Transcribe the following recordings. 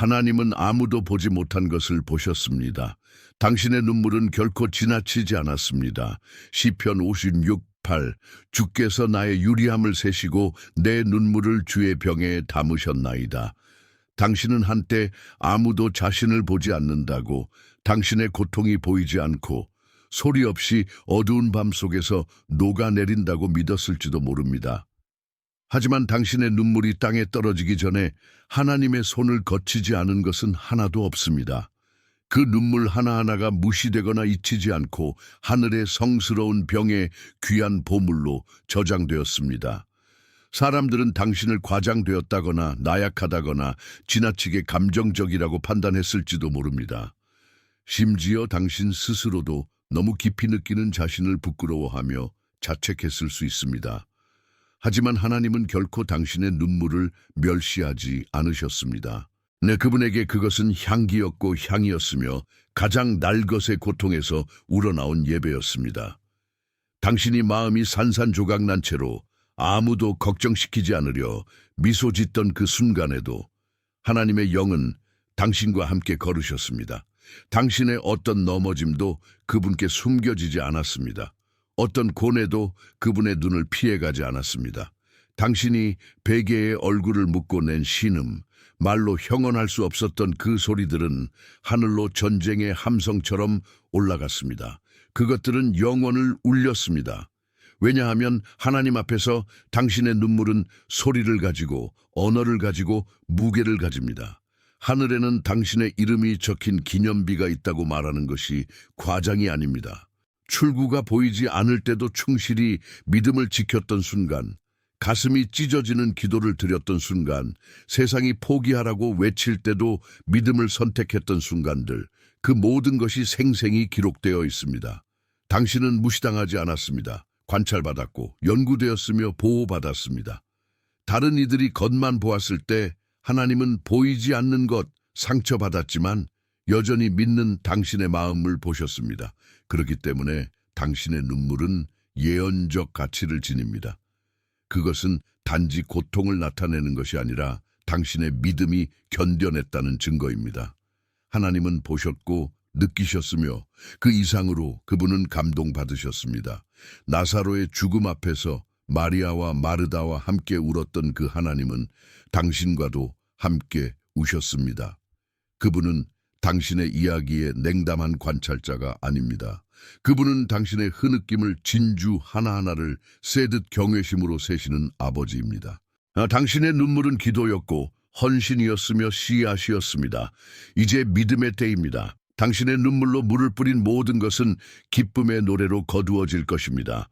하나님은 아무도 보지 못한 것을 보셨습니다. 당신의 눈물은 결코 지나치지 않았습니다. 시편 56, 8 주께서 나의 유리함을 세시고 내 눈물을 주의 병에 담으셨나이다. 당신은 한때 아무도 자신을 보지 않는다고 당신의 고통이 보이지 않고 소리 없이 어두운 밤 속에서 녹아내린다고 믿었을지도 모릅니다. 하지만 당신의 눈물이 땅에 떨어지기 전에 하나님의 손을 거치지 않은 것은 하나도 없습니다. 그 눈물 하나하나가 무시되거나 잊히지 않고 하늘의 성스러운 병에 귀한 보물로 저장되었습니다. 사람들은 당신을 과장되었다거나 나약하다거나 지나치게 감정적이라고 판단했을지도 모릅니다. 심지어 당신 스스로도 너무 깊이 느끼는 자신을 부끄러워하며 자책했을 수 있습니다. 하지만 하나님은 결코 당신의 눈물을 멸시하지 않으셨습니다. 네, 그분에게 그것은 향기였고 향이었으며 가장 날것의 고통에서 우러나온 예배였습니다. 당신이 마음이 산산조각난 채로 아무도 걱정시키지 않으려 미소 짓던 그 순간에도 하나님의 영은 당신과 함께 걸으셨습니다. 당신의 어떤 넘어짐도 그분께 숨겨지지 않았습니다. 어떤 고뇌도 그분의 눈을 피해가지 않았습니다. 당신이 베개에 얼굴을 묻고 낸 신음, 말로 형언할 수 없었던 그 소리들은 하늘로 전쟁의 함성처럼 올라갔습니다. 그것들은 영혼을 울렸습니다. 왜냐하면 하나님 앞에서 당신의 눈물은 소리를 가지고 언어를 가지고 무게를 가집니다. 하늘에는 당신의 이름이 적힌 기념비가 있다고 말하는 것이 과장이 아닙니다. 출구가 보이지 않을 때도 충실히 믿음을 지켰던 순간, 가슴이 찢어지는 기도를 드렸던 순간, 세상이 포기하라고 외칠 때도 믿음을 선택했던 순간들, 그 모든 것이 생생히 기록되어 있습니다. 당신은 무시당하지 않았습니다. 관찰받았고 연구되었으며 보호받았습니다. 다른 이들이 겉만 보았을 때 하나님은 보이지 않는 것 상처받았지만 여전히 믿는 당신의 마음을 보셨습니다. 그렇기 때문에 당신의 눈물은 예언적 가치를 지닙니다. 그것은 단지 고통을 나타내는 것이 아니라 당신의 믿음이 견뎌냈다는 증거입니다. 하나님은 보셨고 느끼셨으며 그 이상으로 그분은 감동받으셨습니다. 나사로의 죽음 앞에서 마리아와 마르다와 함께 울었던 그 하나님은 당신과도 함께 우셨습니다. 그분은 당신의 이야기에 냉담한 관찰자가 아닙니다. 그분은 당신의 흐느낌을 진주 하나하나를 세듯 경외심으로 세시는 아버지입니다. 아, 당신의 눈물은 기도였고 헌신이었으며 씨앗이었습니다. 이제 믿음의 때입니다. 당신의 눈물로 물을 뿌린 모든 것은 기쁨의 노래로 거두어질 것입니다.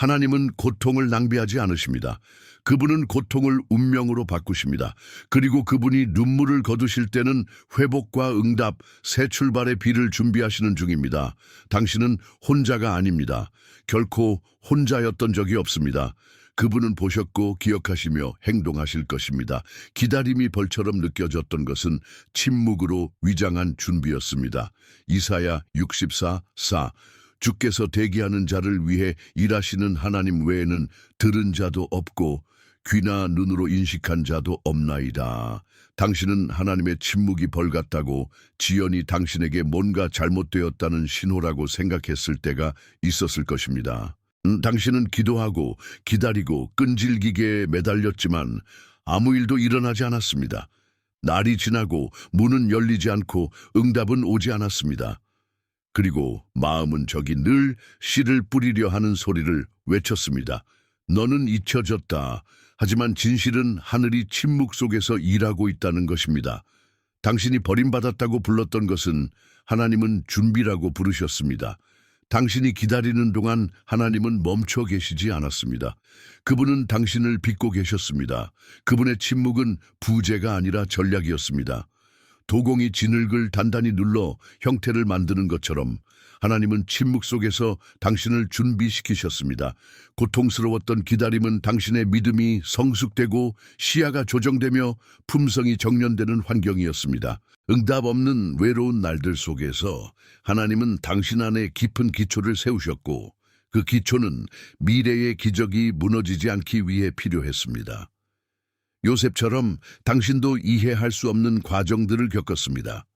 하나님은 고통을 낭비하지 않으십니다. 그분은 고통을 운명으로 바꾸십니다. 그리고 그분이 눈물을 거두실 때는 회복과 응답, 새 출발의 비를 준비하시는 중입니다. 당신은 혼자가 아닙니다. 결코 혼자였던 적이 없습니다. 그분은 보셨고 기억하시며 행동하실 것입니다. 기다림이 벌처럼 느껴졌던 것은 침묵으로 위장한 준비였습니다. 이사야 64, 4 주께서 대기하는 자를 위해 일하시는 하나님 외에는 들은 자도 없고 귀나 눈으로 인식한 자도 없나이다. 당신은 하나님의 침묵이 벌같다고 지연이 당신에게 뭔가 잘못되었다는 신호라고 생각했을 때가 있었을 것입니다. 음, 당신은 기도하고 기다리고 끈질기게 매달렸지만 아무 일도 일어나지 않았습니다. 날이 지나고 문은 열리지 않고 응답은 오지 않았습니다. 그리고 마음은 저기 늘 씨를 뿌리려 하는 소리를 외쳤습니다. 너는 잊혀졌다. 하지만 진실은 하늘이 침묵 속에서 일하고 있다는 것입니다. 당신이 버림받았다고 불렀던 것은 하나님은 준비라고 부르셨습니다. 당신이 기다리는 동안 하나님은 멈춰 계시지 않았습니다. 그분은 당신을 빚고 계셨습니다. 그분의 침묵은 부재가 아니라 전략이었습니다. 도공이 진흙을 단단히 눌러 형태를 만드는 것처럼 하나님은 침묵 속에서 당신을 준비시키셨습니다. 고통스러웠던 기다림은 당신의 믿음이 성숙되고 시야가 조정되며 품성이 정련되는 환경이었습니다. 응답 없는 외로운 날들 속에서 하나님은 당신 안에 깊은 기초를 세우셨고 그 기초는 미래의 기적이 무너지지 않기 위해 필요했습니다. 요셉처럼 당신도 이해할 수 없는 과정들을 겪었습니다.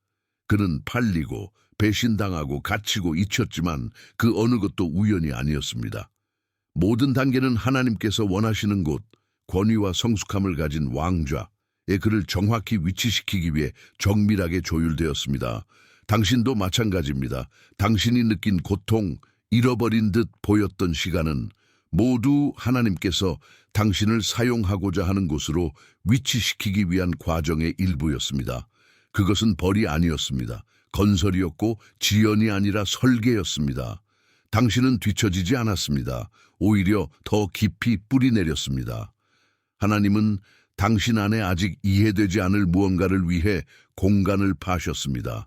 그는 팔리고 배신당하고 갇히고 잊혔지만 그 어느 것도 우연이 아니었습니다. 모든 단계는 하나님께서 원하시는 곳, 권위와 성숙함을 가진 왕좌에 그를 정확히 위치시키기 위해 정밀하게 조율되었습니다. 당신도 마찬가지입니다. 당신이 느낀 고통, 잃어버린 듯 보였던 시간은 모두 하나님께서 당신을 사용하고자 하는 곳으로 위치시키기 위한 과정의 일부였습니다. 그것은 벌이 아니었습니다. 건설이었고 지연이 아니라 설계였습니다. 당신은 뒤처지지 않았습니다. 오히려 더 깊이 뿌리 내렸습니다. 하나님은 당신 안에 아직 이해되지 않을 무언가를 위해 공간을 파셨습니다.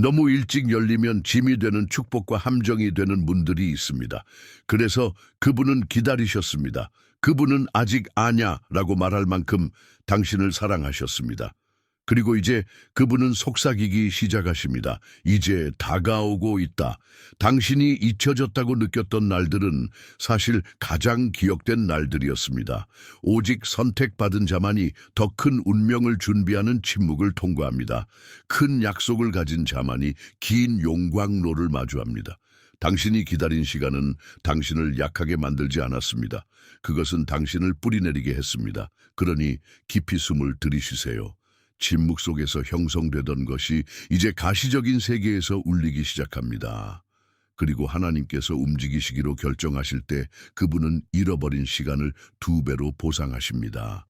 너무 일찍 열리면 짐이 되는 축복과 함정이 되는 문들이 있습니다. 그래서 그분은 기다리셨습니다. 그분은 아직 아냐 라고 말할 만큼 당신을 사랑하셨습니다. 그리고 이제 그분은 속삭이기 시작하십니다. 이제 다가오고 있다. 당신이 잊혀졌다고 느꼈던 날들은 사실 가장 기억된 날들이었습니다. 오직 선택받은 자만이 더 큰 운명을 준비하는 침묵을 통과합니다. 큰 약속을 가진 자만이 긴 용광로를 마주합니다. 당신이 기다린 시간은 당신을 약하게 만들지 않았습니다. 그것은 당신을 뿌리내리게 했습니다. 그러니 깊이 숨을 들이쉬세요. 침묵 속에서 형성되던 것이 이제 가시적인 세계에서 울리기 시작합니다. 그리고 하나님께서 움직이시기로 결정하실 때 그분은 잃어버린 시간을 두 배로 보상하십니다.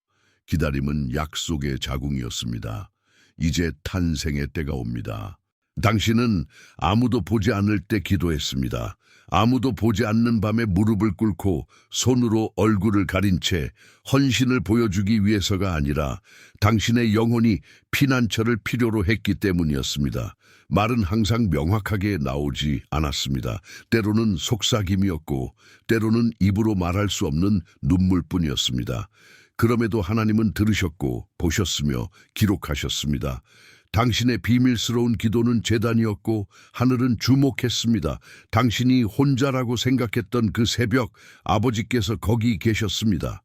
기다림은 약속의 자궁이었습니다. 이제 탄생의 때가 옵니다. 당신은 아무도 보지 않을 때 기도했습니다. 아무도 보지 않는 밤에 무릎을 꿇고 손으로 얼굴을 가린 채 헌신을 보여주기 위해서가 아니라 당신의 영혼이 피난처를 필요로 했기 때문이었습니다. 말은 항상 명확하게 나오지 않았습니다. 때로는 속삭임이었고 때로는 입으로 말할 수 없는 눈물뿐이었습니다. 그럼에도 하나님은 들으셨고 보셨으며 기록하셨습니다. 당신의 비밀스러운 기도는 재단이었고 하늘은 주목했습니다. 당신이 혼자라고 생각했던 그 새벽 아버지께서 거기 계셨습니다.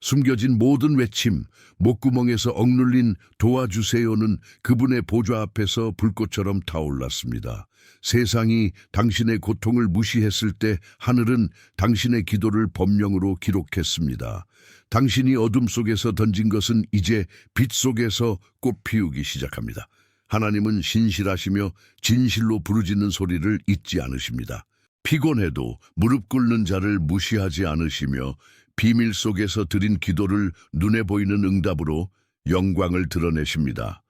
숨겨진 모든 외침, 목구멍에서 억눌린 도와주세요는 그분의 보좌 앞에서 불꽃처럼 타올랐습니다. 세상이 당신의 고통을 무시했을 때 하늘은 당신의 기도를 법령으로 기록했습니다. 당신이 어둠 속에서 던진 것은 이제 빛 속에서 꽃 피우기 시작합니다. 하나님은 신실하시며 진실로 부르짖는 소리를 잊지 않으십니다. 피곤해도 무릎 꿇는 자를 무시하지 않으시며 비밀 속에서 드린 기도를 눈에 보이는 응답으로 영광을 드러내십니다.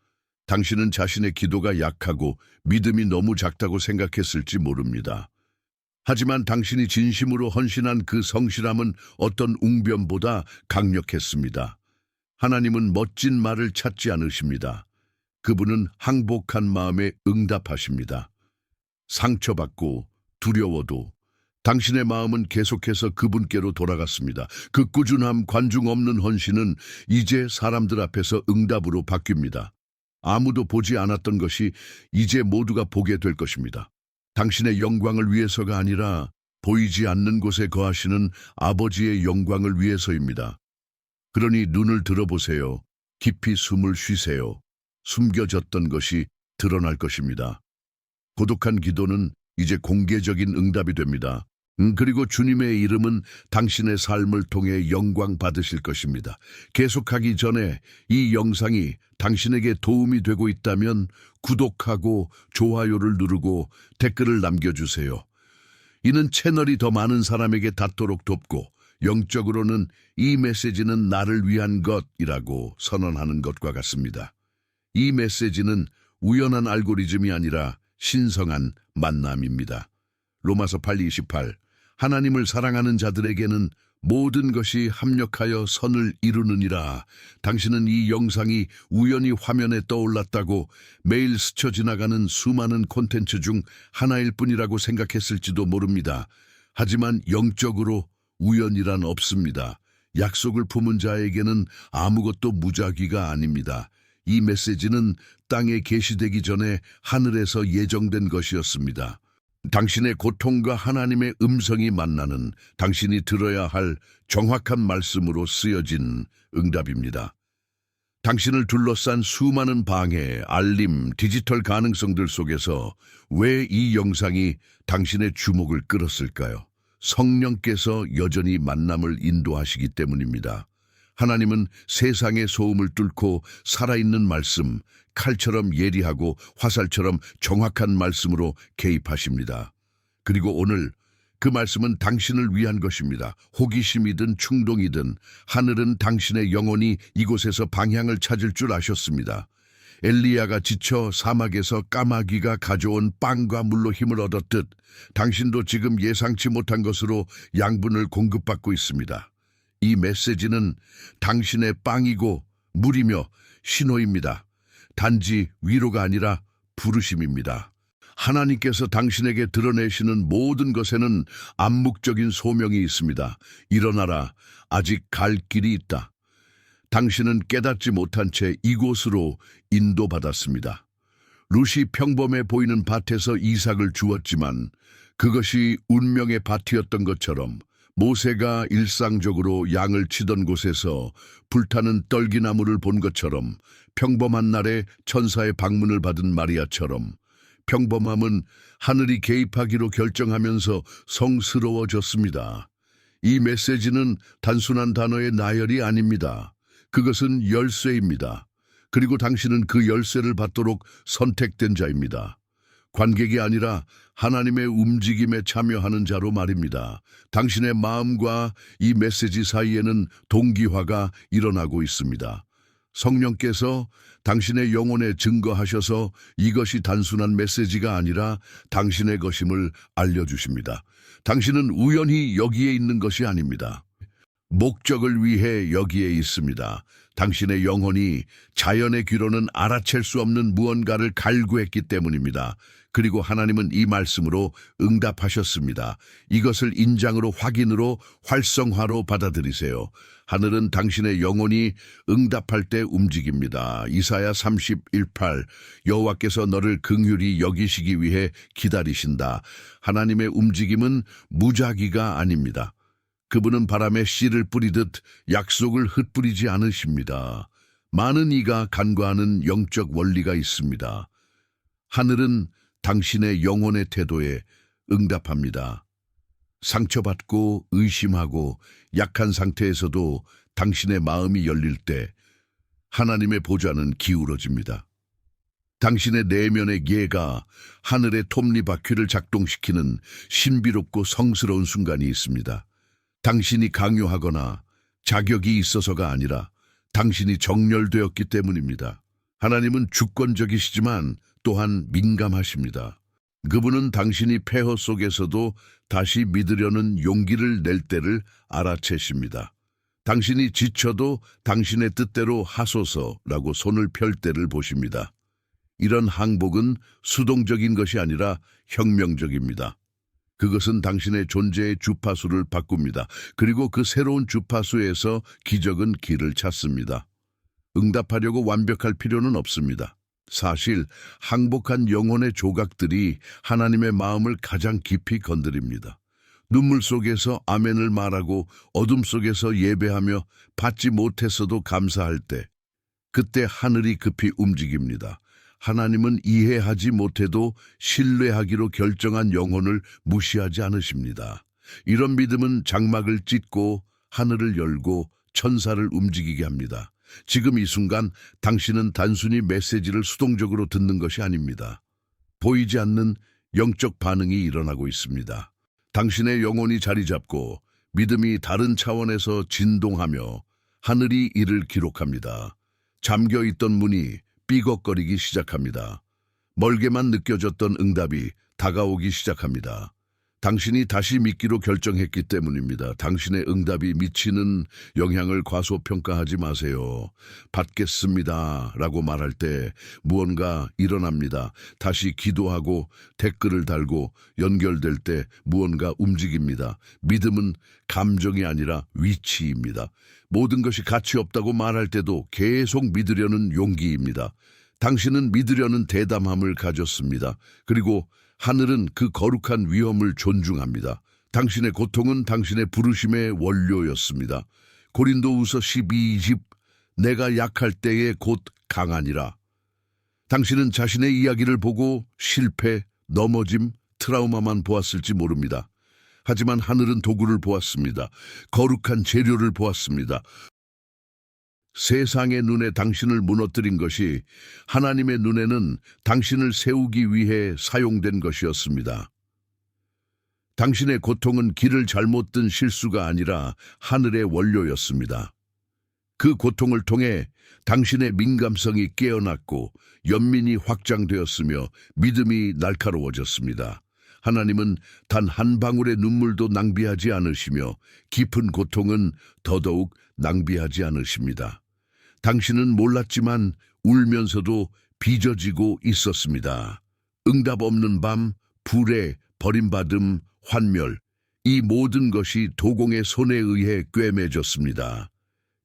당신은 자신의 기도가 약하고 믿음이 너무 작다고 생각했을지 모릅니다. 하지만 당신이 진심으로 헌신한 그 성실함은 어떤 웅변보다 강력했습니다. 하나님은 멋진 말을 찾지 않으십니다. 그분은 항복한 마음에 응답하십니다. 상처받고 두려워도 당신의 마음은 계속해서 그분께로 돌아갔습니다. 그 꾸준함, 관중 없는 헌신은 이제 사람들 앞에서 응답으로 바뀝니다. 아무도 보지 않았던 것이 이제 모두가 보게 될 것입니다. 당신의 영광을 위해서가 아니라 보이지 않는 곳에 거하시는 아버지의 영광을 위해서입니다. 그러니 눈을 들어보세요. 깊이 숨을 쉬세요. 숨겨졌던 것이 드러날 것입니다. 고독한 기도는 이제 공개적인 응답이 됩니다. 음, 그리고 주님의 이름은 당신의 삶을 통해 영광 받으실 것입니다. 계속하기 전에 이 영상이 당신에게 도움이 되고 있다면 구독하고 좋아요를 누르고 댓글을 남겨주세요. 이는 채널이 더 많은 사람에게 닿도록 돕고 영적으로는 이 메시지는 나를 위한 것이라고 선언하는 것과 같습니다. 이 메시지는 우연한 알고리즘이 아니라 신성한 만남입니다. 로마서 8:28 하나님을 사랑하는 자들에게는 모든 것이 합력하여 선을 이루느니라. 당신은 이 영상이 우연히 화면에 떠올랐다고 매일 스쳐 지나가는 수많은 콘텐츠 중 하나일 뿐이라고 생각했을지도 모릅니다. 하지만 영적으로 우연이란 없습니다. 약속을 품은 자에게는 아무것도 무작위가 아닙니다. 이 메시지는 땅에 계시되기 전에 하늘에서 예정된 것이었습니다. 당신의 고통과 하나님의 음성이 만나는 당신이 들어야 할 정확한 말씀으로 쓰여진 응답입니다. 당신을 둘러싼 수많은 방해, 알림, 디지털 가능성들 속에서 왜 이 영상이 당신의 주목을 끌었을까요? 성령께서 여전히 만남을 인도하시기 때문입니다. 하나님은 세상의 소음을 뚫고 살아있는 말씀, 칼처럼 예리하고 화살처럼 정확한 말씀으로 개입하십니다. 그리고 오늘 그 말씀은 당신을 위한 것입니다. 호기심이든 충동이든 하늘은 당신의 영혼이 이곳에서 방향을 찾을 줄 아셨습니다. 엘리야가 지쳐 사막에서 까마귀가 가져온 빵과 물로 힘을 얻었듯 당신도 지금 예상치 못한 것으로 양분을 공급받고 있습니다. 이 메시지는 당신의 빵이고 물이며 신호입니다. 단지 위로가 아니라 부르심입니다. 하나님께서 당신에게 드러내시는 모든 것에는 암묵적인 소명이 있습니다. 일어나라. 아직 갈 길이 있다. 당신은 깨닫지 못한 채 이곳으로 인도받았습니다. 룻이 평범해 보이는 밭에서 이삭을 주었지만 그것이 운명의 밭이었던 것처럼 모세가 일상적으로 양을 치던 곳에서 불타는 떨기나무를 본 것처럼 평범한 날에 천사의 방문을 받은 마리아처럼 평범함은 하늘이 개입하기로 결정하면서 성스러워졌습니다. 이 메시지는 단순한 단어의 나열이 아닙니다. 그것은 열쇠입니다. 그리고 당신은 그 열쇠를 받도록 선택된 자입니다. 관객이 아니라 하나님의 움직임에 참여하는 자로 말입니다. 당신의 마음과 이 메시지 사이에는 동기화가 일어나고 있습니다. 성령께서 당신의 영혼에 증거하셔서 이것이 단순한 메시지가 아니라 당신의 것임을 알려주십니다. 당신은 우연히 여기에 있는 것이 아닙니다. 목적을 위해 여기에 있습니다. 당신의 영혼이 자연의 귀로는 알아챌 수 없는 무언가를 갈구했기 때문입니다. 그리고 하나님은 이 말씀으로 응답하셨습니다. 이것을 인장으로 확인으로 활성화로 받아들이세요. 하늘은 당신의 영혼이 응답할 때 움직입니다. 이사야 31:8 여호와께서 너를 긍휼히 여기시기 위해 기다리신다. 하나님의 움직임은 무작위가 아닙니다. 그분은 바람에 씨를 뿌리듯 약속을 흩뿌리지 않으십니다. 많은 이가 간과하는 영적 원리가 있습니다. 하늘은 당신의 영혼의 태도에 응답합니다. 상처받고 의심하고 약한 상태에서도 당신의 마음이 열릴 때 하나님의 보좌는 기울어집니다. 당신의 내면의 예가 하늘의 톱니바퀴를 작동시키는 신비롭고 성스러운 순간이 있습니다. 당신이 강요하거나 자격이 있어서가 아니라 당신이 정렬되었기 때문입니다. 하나님은 주권적이시지만 또한 민감하십니다. 그분은 당신이 폐허 속에서도 다시 믿으려는 용기를 낼 때를 알아채십니다. 당신이 지쳐도 당신의 뜻대로 하소서라고 손을 펼 때를 보십니다. 이런 항복은 수동적인 것이 아니라 혁명적입니다. 그것은 당신의 존재의 주파수를 바꿉니다. 그리고 그 새로운 주파수에서 기적은 길을 찾습니다. 응답하려고 완벽할 필요는 없습니다. 사실 항복한 영혼의 조각들이 하나님의 마음을 가장 깊이 건드립니다. 눈물 속에서 아멘을 말하고 어둠 속에서 예배하며 받지 못했어도 감사할 때 그때 하늘이 급히 움직입니다. 하나님은 이해하지 못해도 신뢰하기로 결정한 영혼을 무시하지 않으십니다. 이런 믿음은 장막을 찢고 하늘을 열고 천사를 움직이게 합니다. 지금 이 순간 당신은 단순히 메시지를 수동적으로 듣는 것이 아닙니다. 보이지 않는 영적 반응이 일어나고 있습니다. 당신의 영혼이 자리 잡고 믿음이 다른 차원에서 진동하며 하늘이 이를 기록합니다. 잠겨 있던 문이 삐걱거리기 시작합니다. 멀게만 느껴졌던 응답이 다가오기 시작합니다. 당신이 다시 믿기로 결정했기 때문입니다. 당신의 응답이 미치는 영향을 과소평가하지 마세요. 받겠습니다. 라고 말할 때 무언가 일어납니다. 다시 기도하고 댓글을 달고 연결될 때 무언가 움직입니다. 믿음은 감정이 아니라 위치입니다. 모든 것이 가치 없다고 말할 때도 계속 믿으려는 용기입니다. 당신은 믿으려는 대담함을 가졌습니다. 그리고 하늘은 그 거룩한 위엄을 존중합니다. 당신의 고통은 당신의 부르심의 원료였습니다. 고린도우서 12집 내가 약할 때에 곧 강하니라. 당신은 자신의 이야기를 보고 실패, 넘어짐, 트라우마만 보았을지 모릅니다. 하지만 하늘은 도구를 보았습니다. 거룩한 재료를 보았습니다. 세상의 눈에 당신을 무너뜨린 것이 하나님의 눈에는 당신을 세우기 위해 사용된 것이었습니다. 당신의 고통은 길을 잘못 든 실수가 아니라 하늘의 원료였습니다. 그 고통을 통해 당신의 민감성이 깨어났고 연민이 확장되었으며 믿음이 날카로워졌습니다. 하나님은 단 한 방울의 눈물도 낭비하지 않으시며 깊은 고통은 더더욱 낭비하지 않으십니다. 당신은 몰랐지만 울면서도 빚어지고 있었습니다. 응답 없는 밤, 불에, 버림받음, 환멸, 이 모든 것이 도공의 손에 의해 꿰매졌습니다.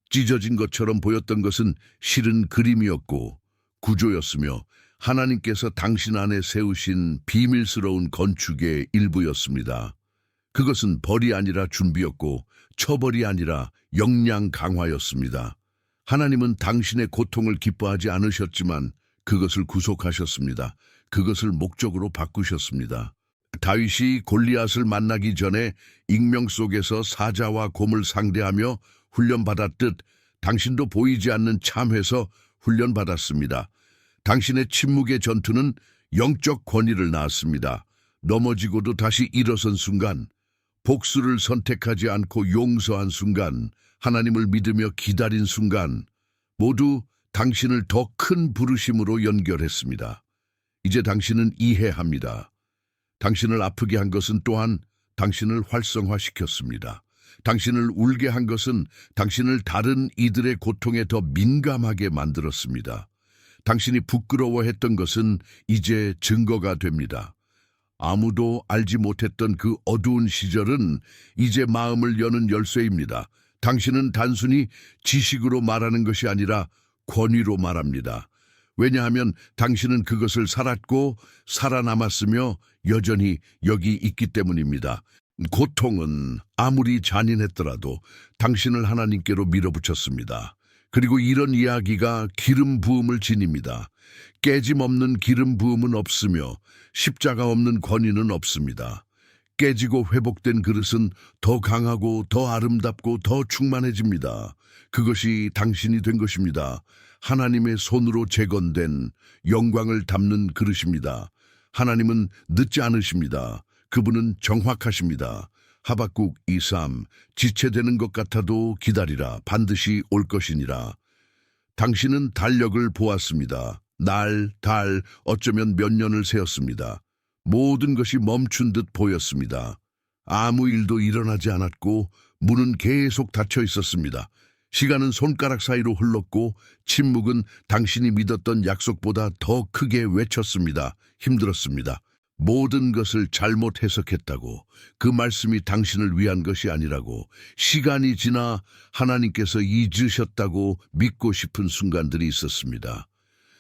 찢어진 것처럼 보였던 것은 실은 그림이었고 구조였으며 하나님께서 당신 안에 세우신 비밀스러운 건축의 일부였습니다. 그것은 벌이 아니라 준비였고 처벌이 아니라 역량 강화였습니다. 하나님은 당신의 고통을 기뻐하지 않으셨지만 그것을 구속하셨습니다. 그것을 목적으로 바꾸셨습니다. 다윗이 골리앗을 만나기 전에 익명 속에서 사자와 곰을 상대하며 훈련받았듯 당신도 보이지 않는 참회에서 훈련받았습니다. 당신의 침묵의 전투는 영적 권위를 낳았습니다. 넘어지고도 다시 일어선 순간, 복수를 선택하지 않고 용서한 순간, 하나님을 믿으며 기다린 순간, 모두 당신을 더 큰 부르심으로 연결했습니다. 이제 당신은 이해합니다. 당신을 아프게 한 것은 또한 당신을 활성화시켰습니다. 당신을 울게 한 것은 당신을 다른 이들의 고통에 더 민감하게 만들었습니다. 당신이 부끄러워했던 것은 이제 증거가 됩니다. 아무도 알지 못했던 그 어두운 시절은 이제 마음을 여는 열쇠입니다. 당신은 단순히 지식으로 말하는 것이 아니라 권위로 말합니다. 왜냐하면 당신은 그것을 살았고 살아남았으며 여전히 여기 있기 때문입니다. 고통은 아무리 잔인했더라도 당신을 하나님께로 밀어붙였습니다. 그리고 이런 이야기가 기름 부음을 지닙니다. 깨짐 없는 기름 부음은 없으며 십자가 없는 권위는 없습니다. 깨지고 회복된 그릇은 더 강하고 더 아름답고 더 충만해집니다. 그것이 당신이 된 것입니다. 하나님의 손으로 재건된 영광을 담는 그릇입니다. 하나님은 늦지 않으십니다. 그분은 정확하십니다. 하박국 2.3 지체되는 것 같아도 기다리라 반드시 올 것이니라. 당신은 달력을 보았습니다. 날, 달, 어쩌면 몇 년을 세었습니다. 모든 것이 멈춘 듯 보였습니다. 아무 일도 일어나지 않았고 문은 계속 닫혀 있었습니다. 시간은 손가락 사이로 흘렀고 침묵은 당신이 믿었던 약속보다 더 크게 외쳤습니다. 힘들었습니다. 모든 것을 잘못 해석했다고 그 말씀이 당신을 위한 것이 아니라고 시간이 지나 하나님께서 잊으셨다고 믿고 싶은 순간들이 있었습니다.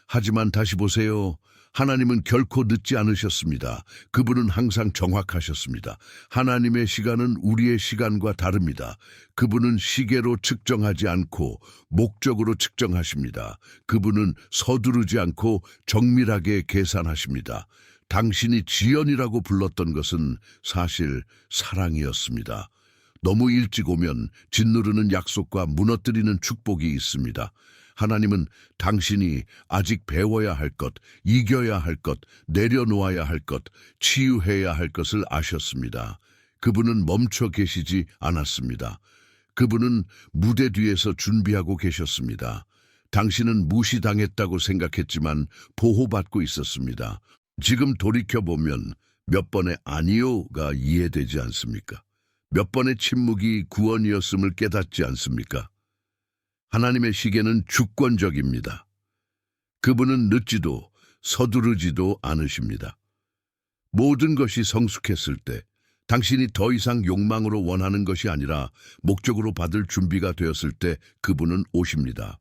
하지만 다시 보세요. 하나님은 결코 늦지 않으셨습니다. 그분은 항상 정확하셨습니다. 하나님의 시간은 우리의 시간과 다릅니다. 그분은 시계로 측정하지 않고 목적으로 측정하십니다. 그분은 서두르지 않고 정밀하게 계산하십니다. 당신이 지연이라고 불렀던 것은 사실 사랑이었습니다. 너무 일찍 오면 짓누르는 약속과 무너뜨리는 축복이 있습니다. 하나님은 당신이 아직 배워야 할 것, 이겨야 할 것, 내려놓아야 할 것, 치유해야 할 것을 아셨습니다. 그분은 멈춰 계시지 않았습니다. 그분은 무대 뒤에서 준비하고 계셨습니다. 당신은 무시당했다고 생각했지만 보호받고 있었습니다. 지금 돌이켜보면 몇 번의 아니요가 이해되지 않습니까? 몇 번의 침묵이 구원이었음을 깨닫지 않습니까? 하나님의 시계는 주권적입니다. 그분은 늦지도 서두르지도 않으십니다. 모든 것이 성숙했을 때 당신이 더 이상 욕망으로 원하는 것이 아니라 목적으로 받을 준비가 되었을 때 그분은 오십니다.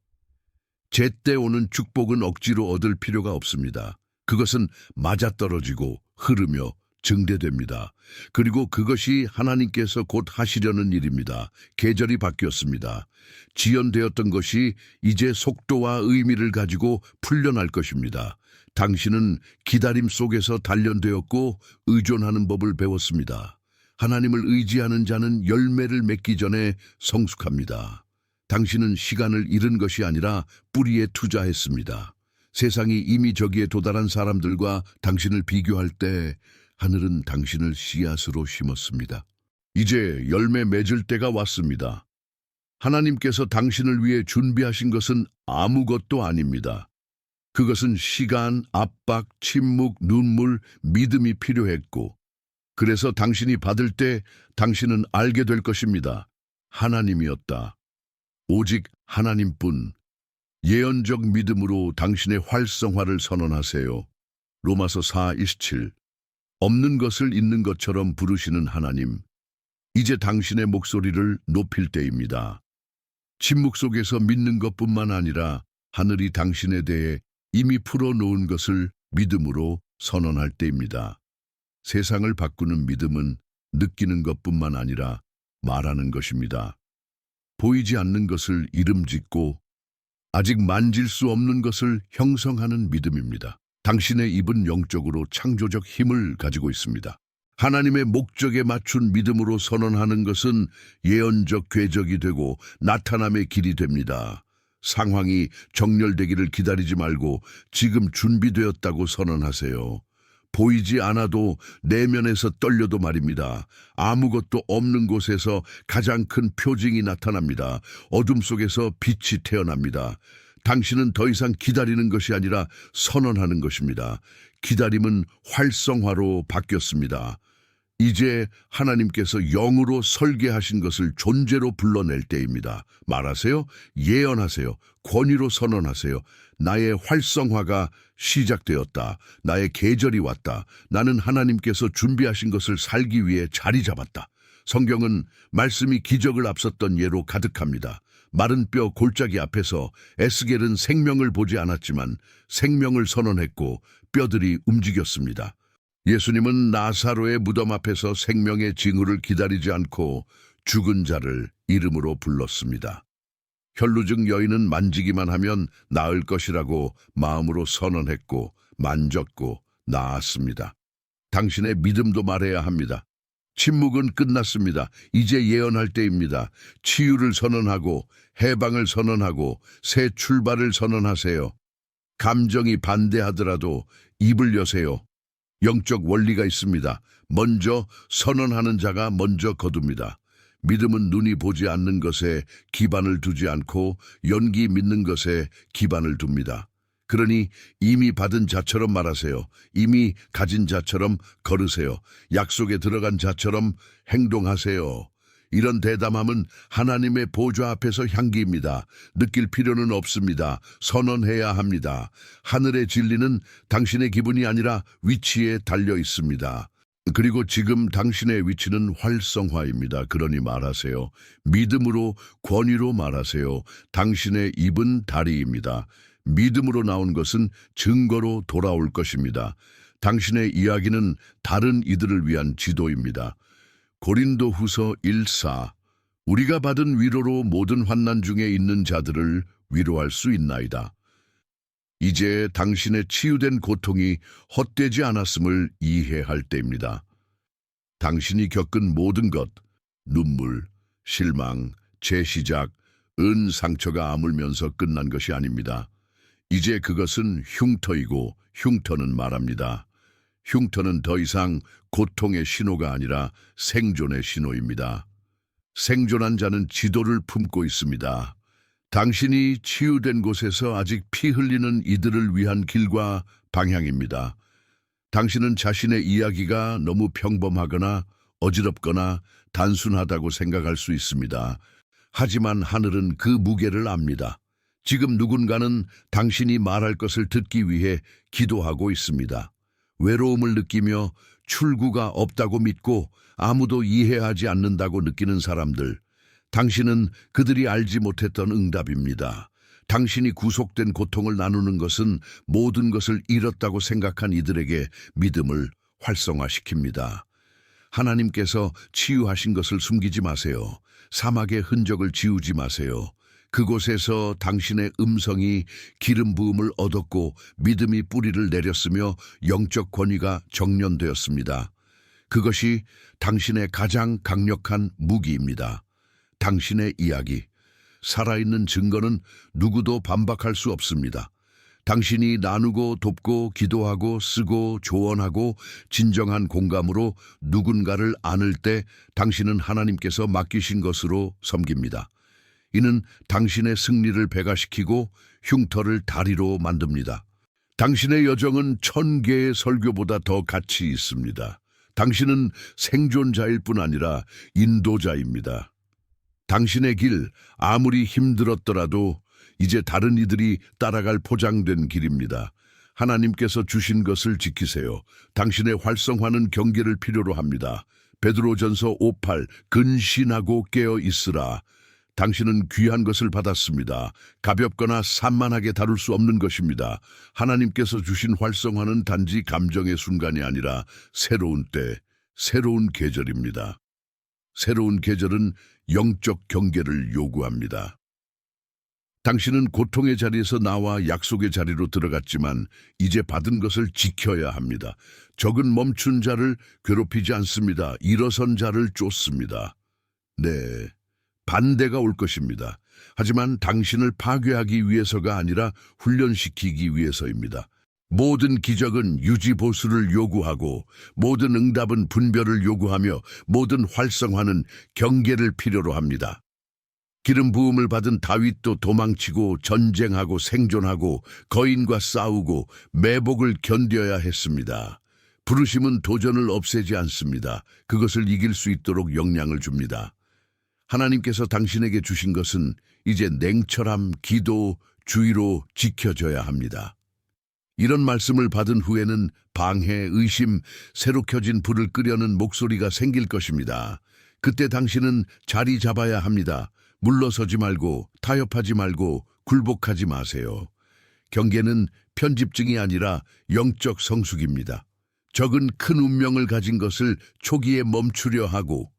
제때 오는 축복은 억지로 얻을 필요가 없습니다. 그것은 맞아떨어지고 흐르며 증대됩니다. 그리고 그것이 하나님께서 곧 하시려는 일입니다. 계절이 바뀌었습니다. 지연되었던 것이 이제 속도와 의미를 가지고 풀려날 것입니다. 당신은 기다림 속에서 단련되었고 의존하는 법을 배웠습니다. 하나님을 의지하는 자는 열매를 맺기 전에 성숙합니다. 당신은 시간을 잃은 것이 아니라 뿌리에 투자했습니다. 세상이 이미 저기에 도달한 사람들과 당신을 비교할 때 하늘은 당신을 씨앗으로 심었습니다. 이제 열매 맺을 때가 왔습니다. 하나님께서 당신을 위해 준비하신 것은 아무것도 아닙니다. 그것은 시간, 압박, 침묵, 눈물, 믿음이 필요했고, 그래서 당신이 받을 때 당신은 알게 될 것입니다. 하나님이었다. 오직 하나님뿐. 예언적 믿음으로 당신의 활성화를 선언하세요. 로마서 4, 27. 없는 것을 있는 것처럼 부르시는 하나님. 이제 당신의 목소리를 높일 때입니다. 침묵 속에서 믿는 것뿐만 아니라 하늘이 당신에 대해 이미 풀어놓은 것을 믿음으로 선언할 때입니다. 세상을 바꾸는 믿음은 느끼는 것뿐만 아니라 말하는 것입니다. 보이지 않는 것을 이름 짓고 아직 만질 수 없는 것을 형성하는 믿음입니다. 당신의 입은 영적으로 창조적 힘을 가지고 있습니다. 하나님의 목적에 맞춘 믿음으로 선언하는 것은 예언적 궤적이 되고 나타남의 길이 됩니다. 상황이 정렬되기를 기다리지 말고 지금 준비되었다고 선언하세요. 보이지 않아도 내면에서 떨려도 말입니다. 아무것도 없는 곳에서 가장 큰 표징이 나타납니다. 어둠 속에서 빛이 태어납니다. 당신은 더 이상 기다리는 것이 아니라 선언하는 것입니다. 기다림은 활성화로 바뀌었습니다. 이제 하나님께서 영으로 설계하신 것을 존재로 불러낼 때입니다. 말하세요. 예언하세요. 권위로 선언하세요. 나의 활성화가 시작되었다. 나의 계절이 왔다. 나는 하나님께서 준비하신 것을 살기 위해 자리 잡았다. 성경은 말씀이 기적을 앞섰던 예로 가득합니다. 마른 뼈 골짜기 앞에서 에스겔은 생명을 보지 않았지만 생명을 선언했고 뼈들이 움직였습니다. 예수님은 나사로의 무덤 앞에서 생명의 징후를 기다리지 않고 죽은 자를 이름으로 불렀습니다. 혈루증 여인은 만지기만 하면 나을 것이라고 마음으로 선언했고 만졌고 나았습니다. 당신의 믿음도 말해야 합니다. 침묵은 끝났습니다. 이제 예언할 때입니다. 치유를 선언하고 해방을 선언하고 새 출발을 선언하세요. 감정이 반대하더라도 입을 여세요. 영적 원리가 있습니다. 먼저 선언하는 자가 먼저 거둡니다. 믿음은 눈이 보지 않는 것에 기반을 두지 않고 연기 믿는 것에 기반을 둡니다. 그러니 이미 받은 자처럼 말하세요. 이미 가진 자처럼 걸으세요. 약속에 들어간 자처럼 행동하세요. 이런 대담함은 하나님의 보좌 앞에서 향기입니다. 느낄 필요는 없습니다. 선언해야 합니다. 하늘의 진리는 당신의 기분이 아니라 위치에 달려 있습니다. 그리고 지금 당신의 위치는 활성화입니다. 그러니 말하세요. 믿음으로 권위로 말하세요. 당신의 입은 다리입니다. 믿음으로 나온 것은 증거로 돌아올 것입니다. 당신의 이야기는 다른 이들을 위한 지도입니다. 고린도 후서 1사 우리가 받은 위로로 모든 환난 중에 있는 자들을 위로할 수 있나이다. 이제 당신의 치유된 고통이 헛되지 않았음을 이해할 때입니다. 당신이 겪은 모든 것, 눈물, 실망, 재시작, 은 상처가 아물면서 끝난 것이 아닙니다. 이제 그것은 흉터이고 흉터는 말합니다. 흉터는 더 이상 고통의 신호가 아니라 생존의 신호입니다. 생존한 자는 지도를 품고 있습니다. 당신이 치유된 곳에서 아직 피 흘리는 이들을 위한 길과 방향입니다. 당신은 자신의 이야기가 너무 평범하거나 어지럽거나 단순하다고 생각할 수 있습니다. 하지만 하늘은 그 무게를 압니다. 지금 누군가는 당신이 말할 것을 듣기 위해 기도하고 있습니다. 외로움을 느끼며 출구가 없다고 믿고 아무도 이해하지 않는다고 느끼는 사람들, 당신은 그들이 알지 못했던 응답입니다. 당신이 구속된 고통을 나누는 것은 모든 것을 잃었다고 생각한 이들에게 믿음을 활성화시킵니다. 하나님께서 치유하신 것을 숨기지 마세요. 사막의 흔적을 지우지 마세요. 그곳에서 당신의 음성이 기름 부음을 얻었고 믿음이 뿌리를 내렸으며 영적 권위가 정련되었습니다. 그것이 당신의 가장 강력한 무기입니다. 당신의 이야기, 살아있는 증거는 누구도 반박할 수 없습니다. 당신이 나누고 돕고 기도하고 쓰고 조언하고 진정한 공감으로 누군가를 안을 때 당신은 하나님께서 맡기신 것으로 섬깁니다. 이는 당신의 승리를 배가시키고 흉터를 다리로 만듭니다. 당신의 여정은 천 개의 설교보다 더 가치 있습니다. 당신은 생존자일 뿐 아니라 인도자입니다. 당신의 길 아무리 힘들었더라도 이제 다른 이들이 따라갈 포장된 길입니다. 하나님께서 주신 것을 지키세요. 당신의 활성화는 경계를 필요로 합니다. 베드로전서 5.8 근신하고 깨어 있으라. 당신은 귀한 것을 받았습니다. 가볍거나 산만하게 다룰 수 없는 것입니다. 하나님께서 주신 활성화는 단지 감정의 순간이 아니라 새로운 때, 새로운 계절입니다. 새로운 계절은 영적 경계를 요구합니다. 당신은 고통의 자리에서 나와 약속의 자리로 들어갔지만 이제 받은 것을 지켜야 합니다. 적은 멈춘 자를 괴롭히지 않습니다. 일어선 자를 쫓습니다. 네, 반대가 올 것입니다. 하지만 당신을 파괴하기 위해서가 아니라 훈련시키기 위해서입니다. 모든 기적은 유지보수를 요구하고 모든 응답은 분별을 요구하며 모든 활성화는 경계를 필요로 합니다. 기름 부음을 받은 다윗도 도망치고 전쟁하고 생존하고 거인과 싸우고 매복을 견뎌야 했습니다. 부르심은 도전을 없애지 않습니다. 그것을 이길 수 있도록 역량을 줍니다. 하나님께서 당신에게 주신 것은 이제 냉철함, 기도, 주의로 지켜져야 합니다. 이런 말씀을 받은 후에는 방해, 의심, 새로 켜진 불을 끄려는 목소리가 생길 것입니다. 그때 당신은 자리 잡아야 합니다. 물러서지 말고 타협하지 말고 굴복하지 마세요. 경계는 편집증이 아니라 영적 성숙입니다. 적은 큰 운명을 가진 것을 초기에 멈추려 하고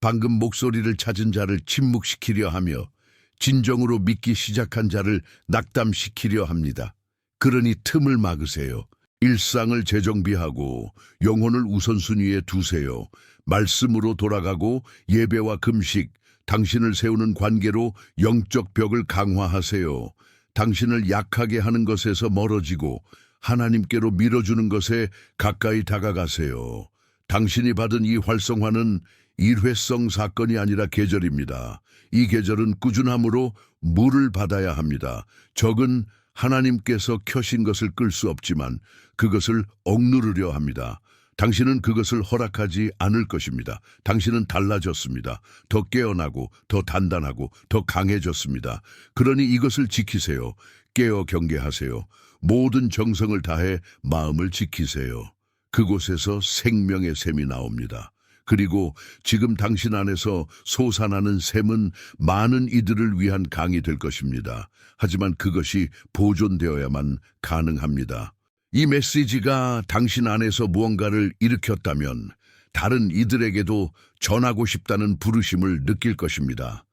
방금 목소리를 찾은 자를 침묵시키려 하며 진정으로 믿기 시작한 자를 낙담시키려 합니다. 그러니 틈을 막으세요. 일상을 재정비하고 영혼을 우선순위에 두세요. 말씀으로 돌아가고 예배와 금식, 당신을 세우는 관계로 영적 벽을 강화하세요. 당신을 약하게 하는 것에서 멀어지고 하나님께로 밀어주는 것에 가까이 다가가세요. 당신이 받은 이 활성화는 일회성 사건이 아니라 계절입니다. 이 계절은 꾸준함으로 물을 받아야 합니다. 적은 하나님께서 켜신 것을 끌 수 없지만 그것을 억누르려 합니다. 당신은 그것을 허락하지 않을 것입니다. 당신은 달라졌습니다. 더 깨어나고 더 단단하고 더 강해졌습니다. 그러니 이것을 지키세요. 깨어 경계하세요. 모든 정성을 다해 마음을 지키세요. 그곳에서 생명의 샘이 나옵니다. 그리고 지금 당신 안에서 솟아나는 샘은 많은 이들을 위한 강이 될 것입니다. 하지만 그것이 보존되어야만 가능합니다. 이 메시지가 당신 안에서 무언가를 일으켰다면 다른 이들에게도 전하고 싶다는 부르심을 느낄 것입니다.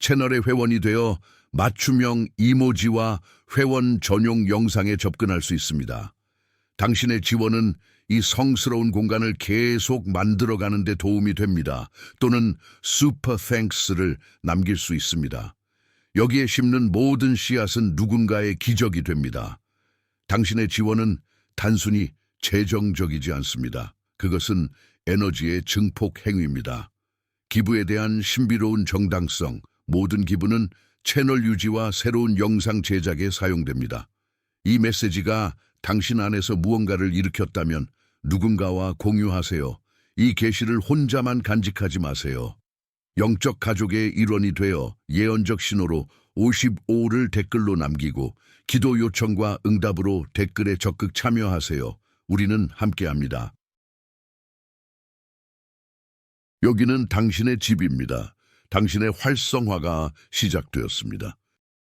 채널의 회원이 되어 맞춤형 이모지와 회원 전용 영상에 접근할 수 있습니다. 당신의 지원은 이 성스러운 공간을 계속 만들어가는 데 도움이 됩니다. 또는 슈퍼 땡스를 남길 수 있습니다. 여기에 심는 모든 씨앗은 누군가의 기적이 됩니다. 당신의 지원은 단순히 재정적이지 않습니다. 그것은 에너지의 증폭 행위입니다. 기부에 대한 신비로운 정당성, 모든 기부는 채널 유지와 새로운 영상 제작에 사용됩니다. 이 메시지가 당신 안에서 무언가를 일으켰다면 누군가와 공유하세요. 이 계시를 혼자만 간직하지 마세요. 영적 가족의 일원이 되어 예언적 신호로 55를 댓글로 남기고 기도 요청과 응답으로 댓글에 적극 참여하세요. 우리는 함께합니다. 여기는 당신의 집입니다. 당신의 활성화가 시작되었습니다.